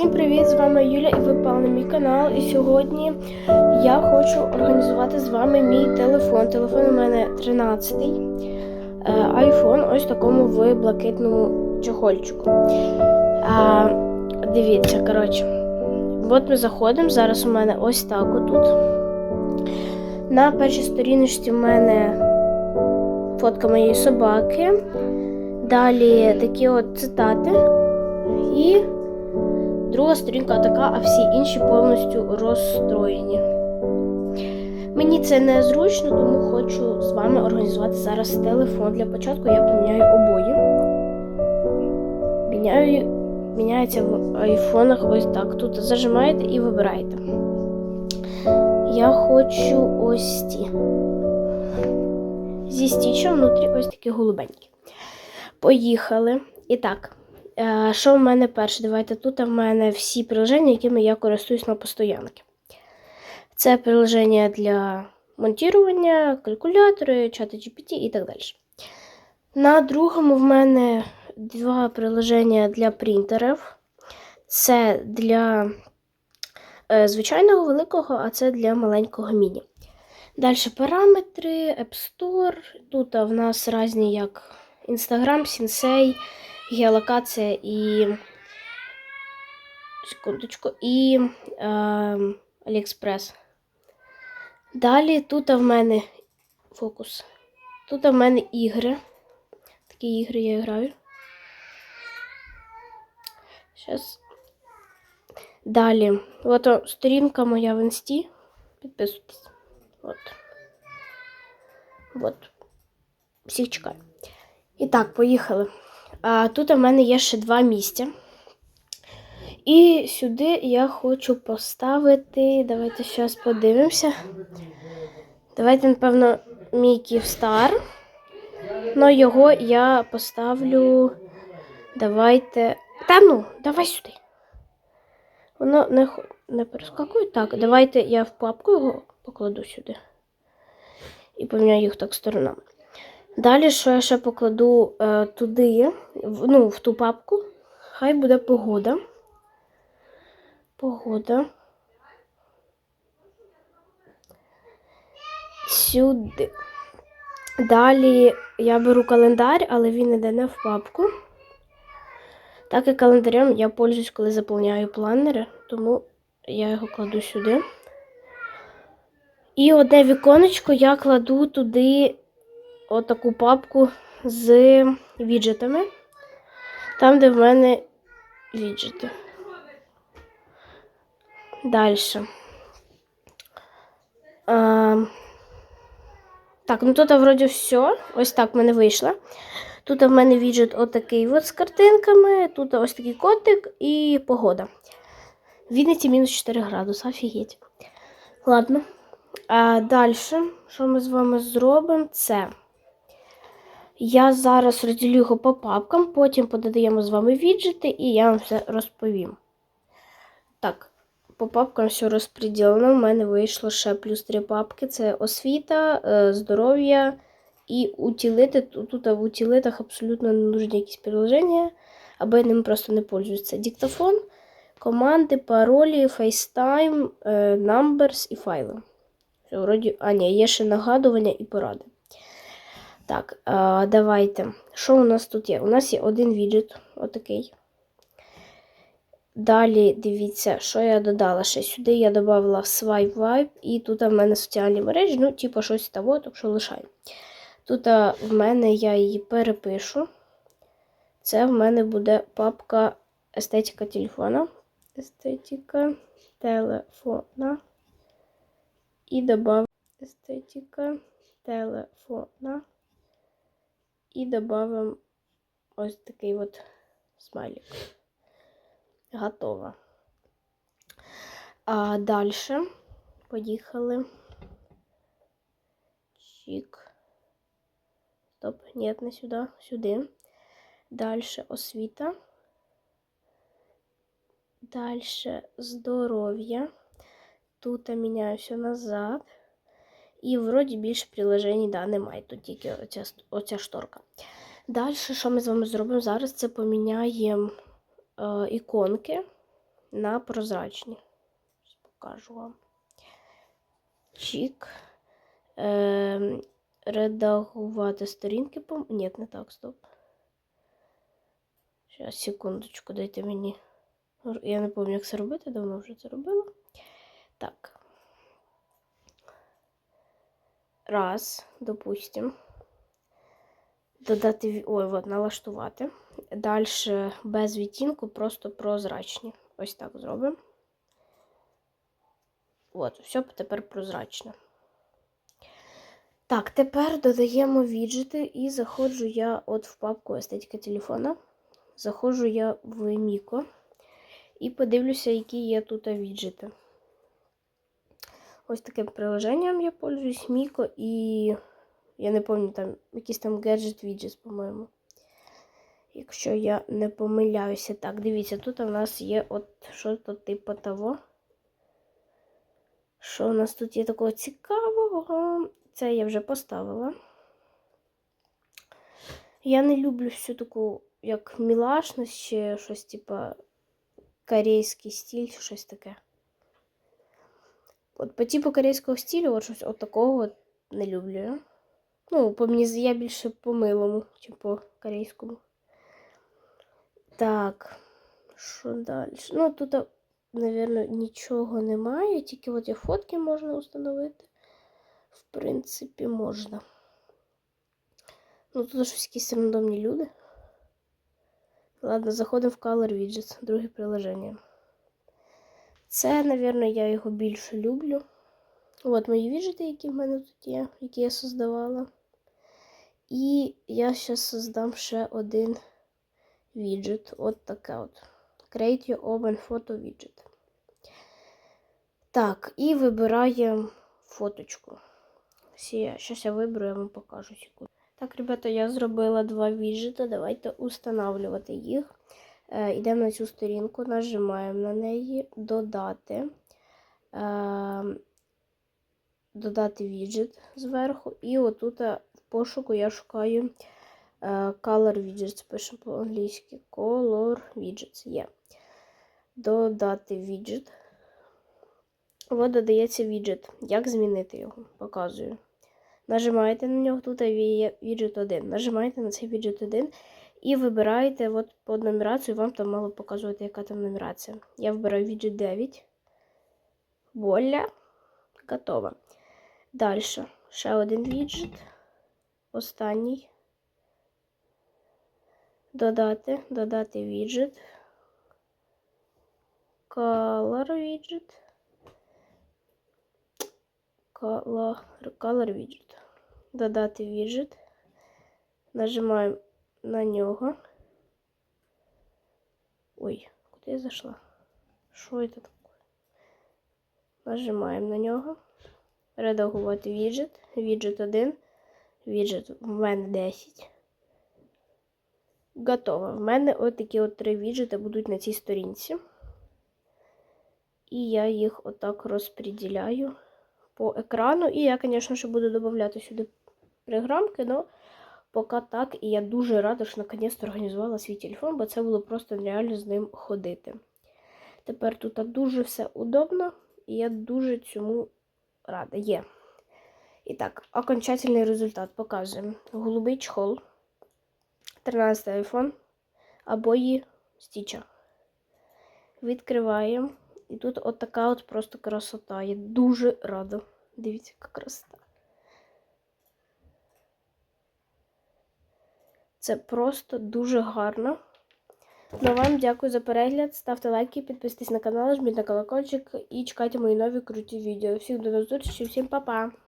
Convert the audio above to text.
Всім привіт! З вами Юля і ви попали на мій канал. І сьогодні я хочу організувати з вами мій телефон. Телефон у мене 13-й. Айфон ось такому в блакитному чохольчику. А, дивіться, коротше. От ми заходимо. Зараз у мене ось так отут. На першій сторіночці в мене фотка моєї собаки. Далі такі от цитати. І Друга сторінка така, а всі інші повністю розстроєні. Мені це не зручно, тому хочу з вами організувати зараз телефон. Для початку я поміняю обої. Міняю, міняється в айфонах ось так. Тут зажимаєте і вибираєте. Я хочу ось ті. Зі стічем внутрі ось такі голубенькі. Поїхали. І так. Що в мене перше? Давайте тут в мене всі приложення, якими я користуюсь на постоянки. Це приложення для монтування, калькулятори, чати GPT і так далі. На другому в мене два приложення для принтерів. Це для е, звичайного великого, а це для маленького міні. Далі параметри, App Store. Тут в нас різні як Instagram, Sensei геолокація і. Секундочку, і е, Аліекспрес. Далі тут в мене фокус. Тут в мене ігри. Такі ігри я граю. Зараз. Далі. От сторінка моя в інсті. Підписуйтесь. От. От. Всіх чекаю. І так, поїхали. А тут у мене є ще два місця. І сюди я хочу поставити. Давайте зараз подивимося. Давайте, напевно, мій Київстар. Ну, його я поставлю. Давайте. Та ну, давай сюди. Воно не не перескакує. Так, давайте я в папку його покладу сюди. І поміняю їх так сторонами. Далі, що я ще покладу е, туди, в, ну, в ту папку, хай буде погода. Погода. Сюди. Далі я беру календар, але він йде не в папку. Так як календарем я пользуюсь, коли заповняю планери, тому я його кладу сюди. І одне віконечко я кладу туди отаку папку з віджитами. Там, де в мене віджити. Далі. А, так, ну тут вроді все. Ось так в мене вийшло. Тут в мене віджит отакий от з картинками, тут ось такий котик і погода. В Вінниці мінус 4 градуси, офігеть. Ладно. А далі, що ми з вами зробимо, це. Я зараз розділю його по папкам, потім подаємо з вами віджити і я вам все розповім. Так, по папкам все розподілено. У мене вийшло ще плюс три папки: це освіта, е, здоров'я і утілити. Тут в утілитах абсолютно не нужні якісь приложення, або я ним просто не пользуюся. Диктофон, команди, паролі, FaceTime, е, Numbers і файли. Вроді, а, ні, є ще нагадування і поради. Так, а, давайте. Що у нас тут є? У нас є один віджит, отакий. Далі дивіться, що я додала ще сюди. Я додала Swipe Vibe, і тут в мене соціальні мережі, ну, типу, щось того, так що лишаю. Тут в мене я її перепишу. Це в мене буде папка естетика телефона. Естетика телефона. І додав естетика телефона. І додамо ось такий от смайлик. Готово. А далі поїхали. Чик. Стоп, нет, не сюди, сюди. Далі освіта. Далі здоров'я. Тут я міняю все назад. І вроді більше приложень да, немає. Тут тільки оця, оця шторка. Далі, що ми з вами зробимо зараз, це поміняємо е, іконки. на прозрачні. Покажу вам. Чік. Е, редагувати сторінки. Пом... Ні, не так, стоп. Зараз, секундочку, дайте мені. Я не пам'ятаю, як це робити, давно вже це робила. Так. Раз, допустим. Додати. Ой, от, налаштувати. Далі без відтінку, просто прозрачні. Ось так зробимо. От, все тепер прозрачно. Так, тепер додаємо віджити і заходжу я от в папку естетика телефона. Заходжу я в Міко і подивлюся, які є тут віджити. Ось таким приложенням я пользуюсь Міко і я не пам'ятаю, там якийсь там Gadget Widgets, по-моєму. Якщо я не помиляюся. Так, дивіться, тут у нас є от що то типу того. Що у нас тут є такого цікавого? Це я вже поставила. Я не люблю всю таку, як мілашність, чи щось, типа корейський стиль, щось таке. От по типу корейського стилю, от щось от такого не люблю. Ну, по мені я більше по милому, чи по корейському. Так, що далі? Ну, тут, мабуть, нічого немає, тільки от є фотки можна установити. В принципі, можна. Ну, тут щось якісь рандомні люди. Ладно, заходимо в Color Widgets, друге приложення. Це, мабуть, я його більше люблю. От мої віджити, які в мене тут є, які я создавала. І я зараз создам ще один віджит. От таке от. Create your open photo widget. Так, і вибираємо фоточку. Зараз я виберу, я вам покажу секунду. Так, ребята, я зробила два віджита. Давайте устанавливати їх. Е, Йдемо на цю сторінку, нажимаємо на неї, додати. Е, додати віджит зверху. І отут е, в пошуку я шукаю Color Widgets, пишемо по-англійськи. Color Widgets є. Додати віджит. От додається віджит. Як змінити його? Показую. Нажимаєте на нього, тут є віджит 1. Нажимаєте на цей віджит 1 і вибираєте от под нумерацію, вам там мало показувати, яка там нумерація. Я вибираю віджит 9. Воля. Готово. Далі. Ще один віджит. Останній. Додати. Додати віджит. Color widget. Color, color widget. Додати віджит. Нажимаємо на нього. Ой, куди я зайшла? Що це таке? Нажимаємо на нього. Редагувати віджит. Віджит 1. Віджит в мене 10. Готово. В мене от такі от три віджити будуть на цій сторінці. І я їх отак розподіляю по екрану. І я, звісно, ще буду додавати сюди програмки, але поки так. І я дуже рада, що наконець-то організувала свій телефон, бо це було просто нереально з ним ходити. Тепер тут дуже все удобно, і я дуже цьому рада. Є. І так, окончательний результат показуємо. Голубий чхол, 13 iPhone, обої стіча. Відкриваємо. І тут от така от просто красота. Я дуже рада. Дивіться, яка красота. Це просто дуже гарно. Ну, вам дякую за перегляд. Ставте лайки, підписуйтесь на канал, жміть на колокольчик і чекайте мої нові круті відео. Всіх до зустрічі, всім па-па!